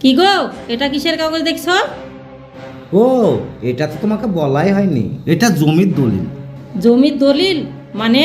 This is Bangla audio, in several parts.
কি গো এটা কিসের কাগজ দেখছ? ও এটা তো তোমাকে বলাই হয়নি। এটা জমির দলিল। জমির দলিল? মানে?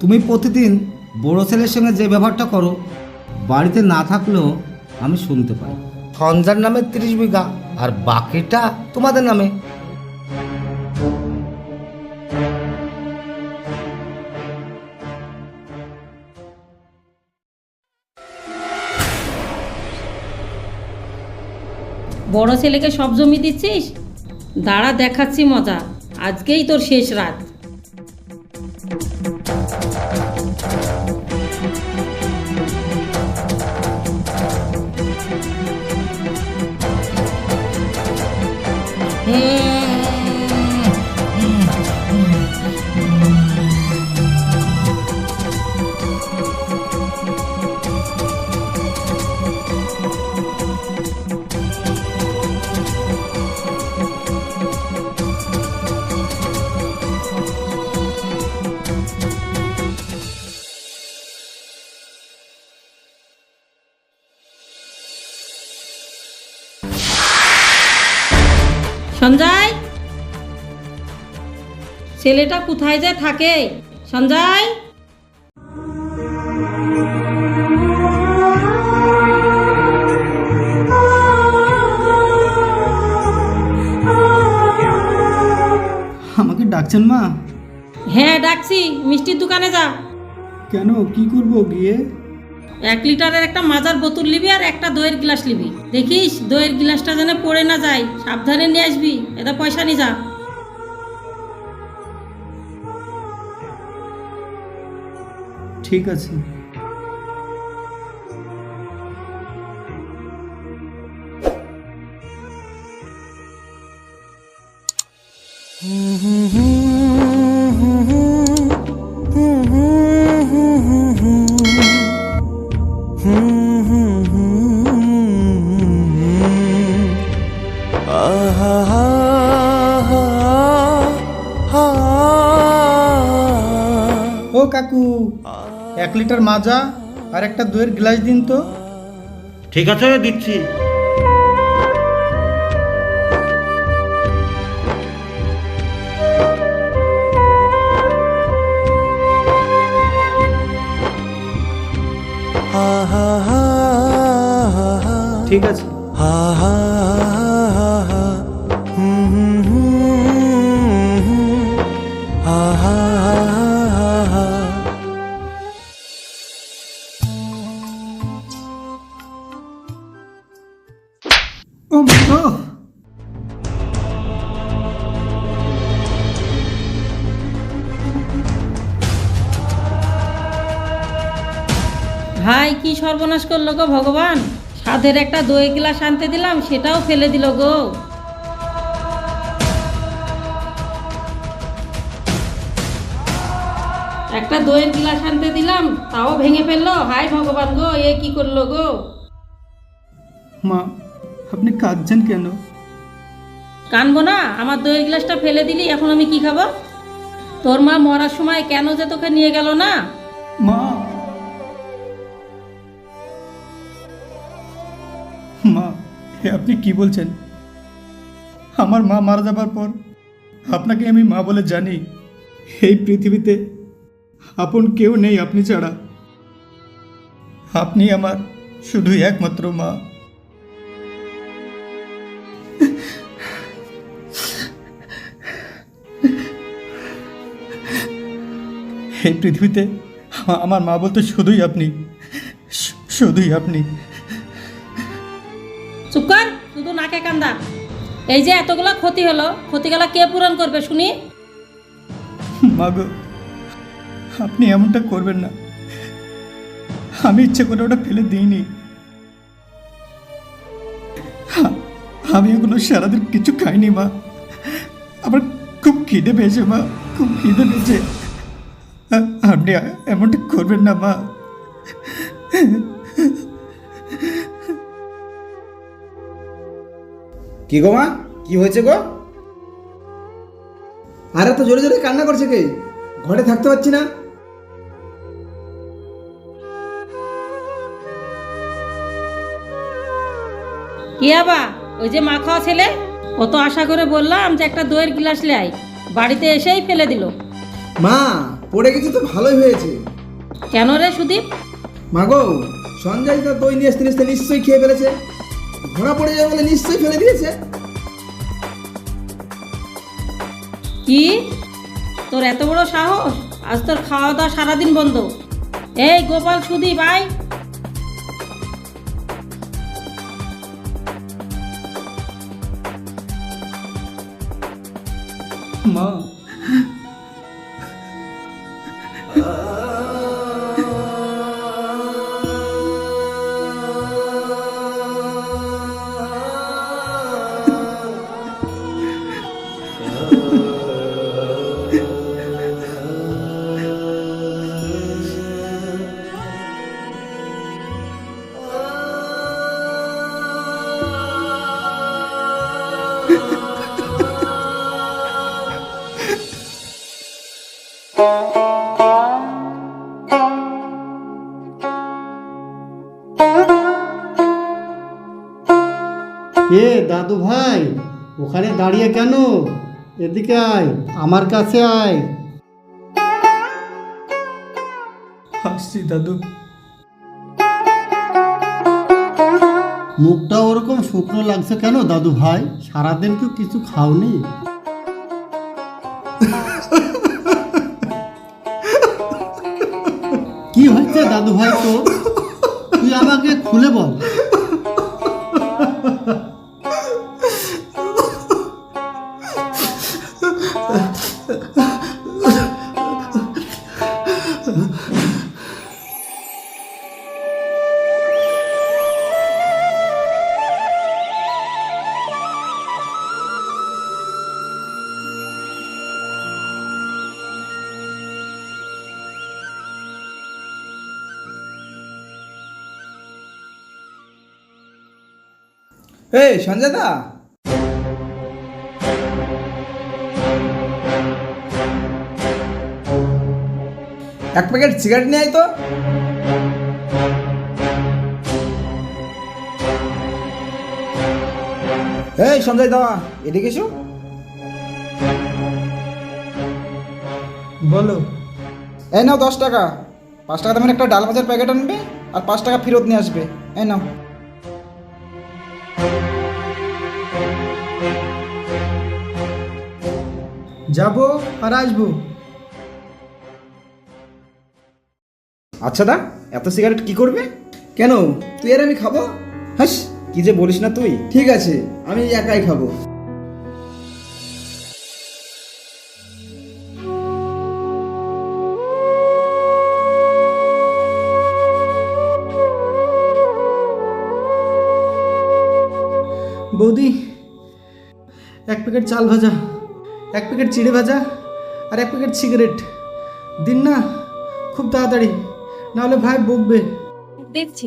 তুমি প্রতিদিন বড় ছেলের সঙ্গে যে ব্যবহারটা করো বাড়িতে না থাকলেও আমি শুনতে পাই। সঞ্জার নামে তিরিশ বিঘা আর বাকিটা তোমাদের নামে। বড় ছেলেকে সব জমি দিচ্ছিস? দাঁড়া দেখাচ্ছি মজা। আজকেই তোর শেষ রাত। ছেলেটা কোথায় যে থাকে? সঞ্জয়? আমাকে ডাকছেন মা? হ্যাঁ ডাকছি। মিষ্টির দোকানে যা। কেন? কি করব গিয়ে? এক লিটারের একটা মাজার বোতল নিবি আর একটা দইয়ের গ্লাস নিবি। দেখিস দইয়ের গ্লাসটা যেন পড়ে না যায়। সাবধানে নিয়ে আসবি। এটা পয়সা নিয়ে যা। ঠিক আছে। এক লিটার মাজা আর একটা দইয়ের গ্লাস দিন তো। ঠিক আছে দিচ্ছি। ঠিক আছে। ও সর্বনাশ করল গো ভগবান। সাধের একটা দই গ্লাস আনতে দিলাম সেটাও ফেলে দিল গো। একটা দইয়ের গ্লাস আনতে দিলাম তাও ভেঙে ফেলল। হাই ভগবান গো এ কি করল গো? মা আপনি কাঁদছেন কেন? কানবো না আমার দইয়ের গ্লাসটা ফেলে দিলি এখন আমি কি খাব? তোর মা মরার সময় কেন যে তোকে নিয়ে গেল না? মা মা আপনি কি বলছেন? আমার মা মারা যাবার পর আপনাকে আমি মা বলে জানি। এই পৃথিবীতে আপন কেউ নেই আপনি ছাড়া। আপনি আমার শুধুই একমাত্র মা। এই পৃথিবীতে আমার মা বলতে শুধুই আপনি। শুধুই আপনি। চুপ কর। শুধু নাকে কান্দা। এই যে এতগুলো ক্ষতি হলো, ক্ষতিগুলো কে পূরণ করবে শুনি? আপনি এমনটা করবেন না। আমি ইচ্ছে করে ওটা ফেলে দিইনি। আমি ওগুলো সারাদিন কিছু খাইনি, মা। আমার খুব খিদে পেয়েছে, মা, খুব খিদে পেয়েছে। আপনি এমনটা করবেন না, মা। কি গো মা? কি হয়েছে গো? আরে তো জোরে জোরে কান্না করছে কে? ঘরে থাকতে পারছি না। কি আবা? ওই যে মা খাওয়া ছেলে? কত আশা করে বললাম যে একটা দইয়ের গ্লাস লাই বাড়িতে এসেই ফেলে দিল। মা পড়ে গেছে তো ভালোই হয়েছে। কেন রে সুদীপ? মা গো সঞ্জয় তো দই নিয়ে আসতে আসতে নিশ্চয়ই খেয়ে ফেলেছে। ধরা পড়ে যাবে বলে নিশ্চয়ই ফেলে দিয়েছে। কি? তোর এত বড় সাহস? আজ তোর খাওয়া দাওয়া সারাদিন বন্ধ। এই গোপাল সুদীপ আয় মা দাদু ভাই ওখানে দাঁড়িয়ে কেন? এদিকে আয় আমার কাছে আয়। আসছি দাদু। মুখটা ওরকম শুকনো লাগছে কেন দাদু ভাই? সারাদিন তো কিছু খাওনি? কি হয়েছে দাদু ভাই তো তুই আমাকে খুলে বল। এই সঞ্জয় দা এক প্যাকেট সিগারেট নিয়ে আয় তো। এই সঞ্জয় দা এদিকে এসো। বলো। এই নাও দশ টাকা। পাঁচ টাকা দামের একটা ডাল ভাজার প্যাকেট আনবে আর পাঁচ টাকা ফেরত নিয়ে আসবে। এই নাও। যাব আর আসব। আচ্ছা দা এত সিগারেট কি করবে? কেন? তুই আর আমি খাব? হাস কি যে বলিস না তুই? ঠিক আছে আমি একাই খাব। বৌদি এক প্যাকেট চাল ভাজা এক প্যাকেট চিড়ে ভাজা আর এক প্যাকেট সিগারেট দিন না খুব তাড়াতাড়ি। নাহলে ভাই বকবে। দেখছি।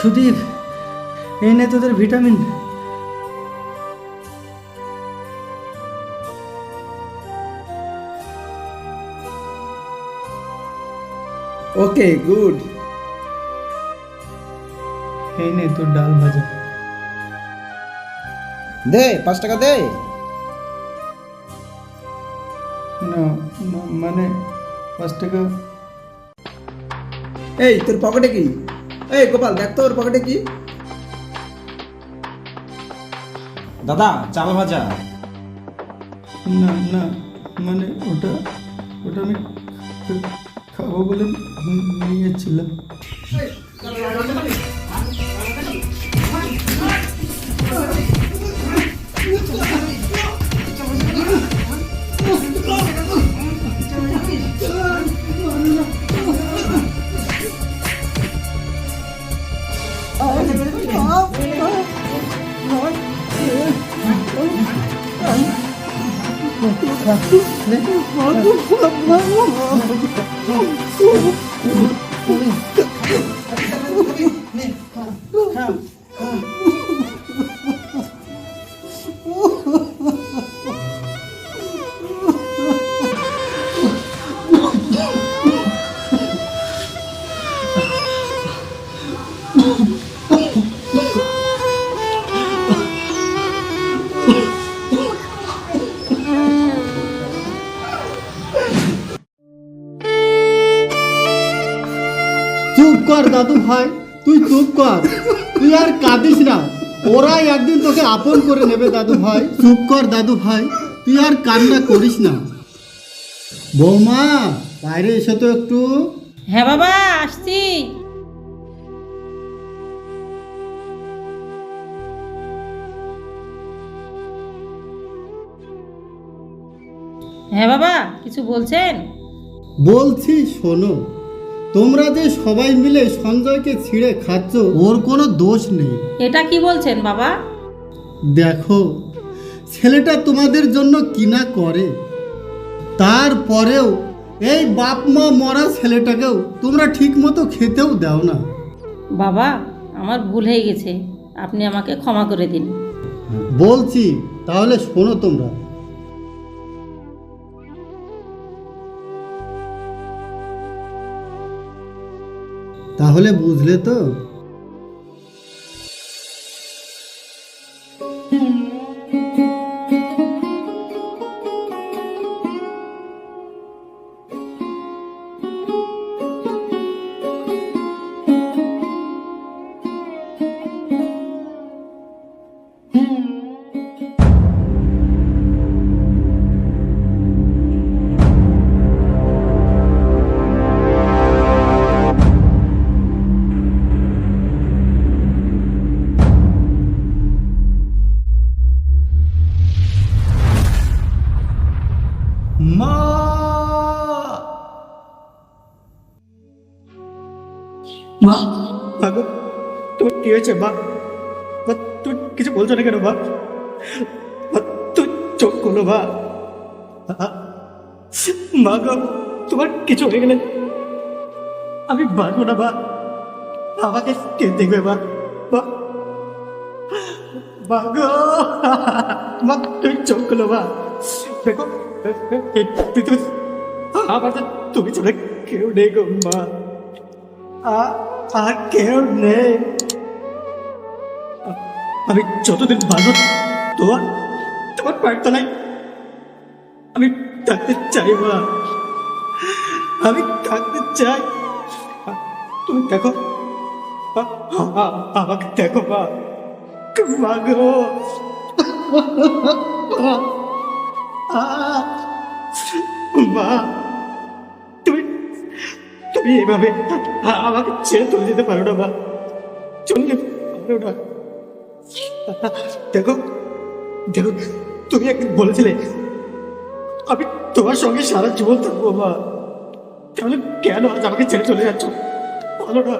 সুদীপ এই নে তোদের ভিটামিন। ওকে গুড এই নে তোর ডাল ভাজা। দে পাঁচ টাকা দে। না মা- মানে পাঁচ টাকা। এই তোর পকেটে কি? এই গোপাল দেখ তো ওর পকেটে কি। দাদা চাল ভাজা। না না মানে ওটা ওটা আমি খা- খাব বলে né? দাদু ভাই তুই চুপ কর। তুই আর কাঁদিস না। ওরাই একদিন তোকে আপন করে নেবে দাদু ভাই। চুপ কর দাদু ভাই। তুই আর কান্না করিস না। বৌমা বাইরে এসো তো একটু। হ্যাঁ বাবা আসছি। হ্যাঁ বাবা কিছু বলছেন? বলছি শোনো। তোমরা যে সবাই মিলে সঞ্জয়কে ছিঁড়ে খাচ্ছ ওর কোনো দোষ নেই। এটা কি বলছেন বাবা? দেখো ছেলেটা তোমাদের জন্য কিনা করে। তারপরেও এই বাপ মা মরা ছেলেটাকেও তোমরা ঠিক মতো খেতেও দাও না। বাবা আমার ভুল হয়ে গেছে। আপনি আমাকে ক্ষমা করে দিন। বলছি তাহলে শোনো তোমরা। তাহলে বুঝলে তো? হয়েছে মা মা, তুমি কিছু বলছো না কেন, মা? তুমি চোখ খোলো, মা। মা গো, তোমার কিছু হয়ে গেলে আমি বাঁচবো না, মা। আমাকে কে দেখবে, মা? মা গো, মা, তুমি চোখ খোলো, মা। দেখো আমাদের তুমি ছাড়া কেউ নেই গো, মা। আর কেউ নেই। আমি যতদিন ভালো তোমার তোমার পায়ের তলায় আমি থাকতে চাই মা। আমি থাকতে চাই। তুমি দেখো। আমাকে দেখো মা। মা গো। আ- মা, তুমি তুমি এভাবে আমাকে ছেড়ে চলে যেতে পারো না মা। চলে যেতে পারো না। দেখো দেখো, তুমি একদিন বলেছিলে, আমি তোমার সঙ্গে সারা জীবন থাকব, মা। তাহলে কেন আজ আমাকে ছেড়ে চলে যাচ্ছ? বলো না।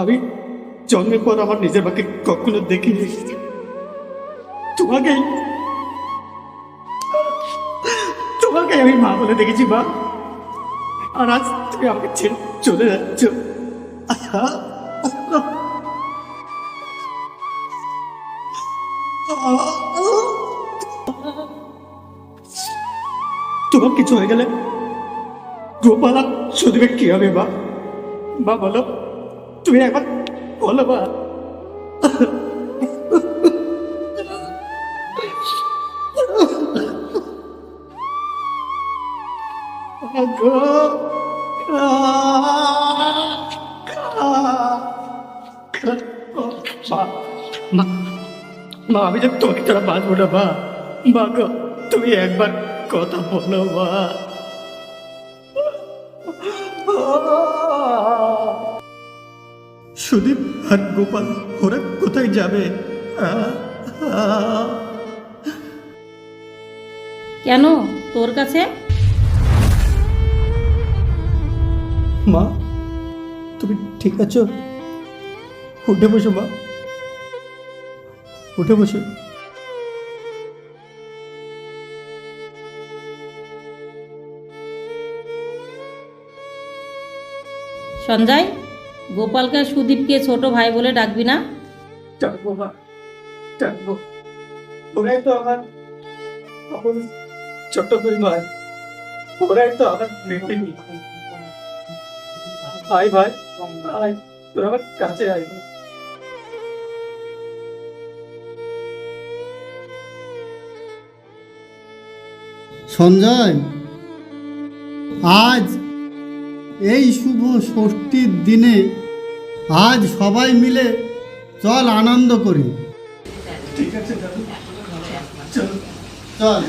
আমি জন্মের পর আমার নিজের মাকে কখনো দেখিনি। তোমাকেই তোমাকে আমি মা বলে দেখেছি, মা। আর আজ তুমি আমাকে ছেড়ে চলে যাচ্ছ। তোমার কিছু হয়ে গেলে গোপালা শুধু কি হবে বা বলো। তুমি একবার বলো, মা। মা আমি যে তোকে ছাড়া বাঁচবো না মা। মা গো তুমি একবার কথা বলো মা। সুদীপ আর গোপাল ওরা কোথায় যাবে। কেন? তোর কাছে? মা তুমি ঠিক আছো? উঠে বসো মা। উঠে বসে। সঞ্জয় গোপালকে সুদীপকে ছোট ভাই বলে ডাকবি না? ডাকবো মা ডাকবো। ওরাই তো আমার আপন ছোট্ট দুই ভাই। ওরাই তো আমার পৃথিবী ভাই তোর আমার কাছে আয়। সঞ্জয় আজ এই শুভ ষষ্ঠীর দিনে আজ সবাই মিলে চল আনন্দ করি। ঠিক আছে চল।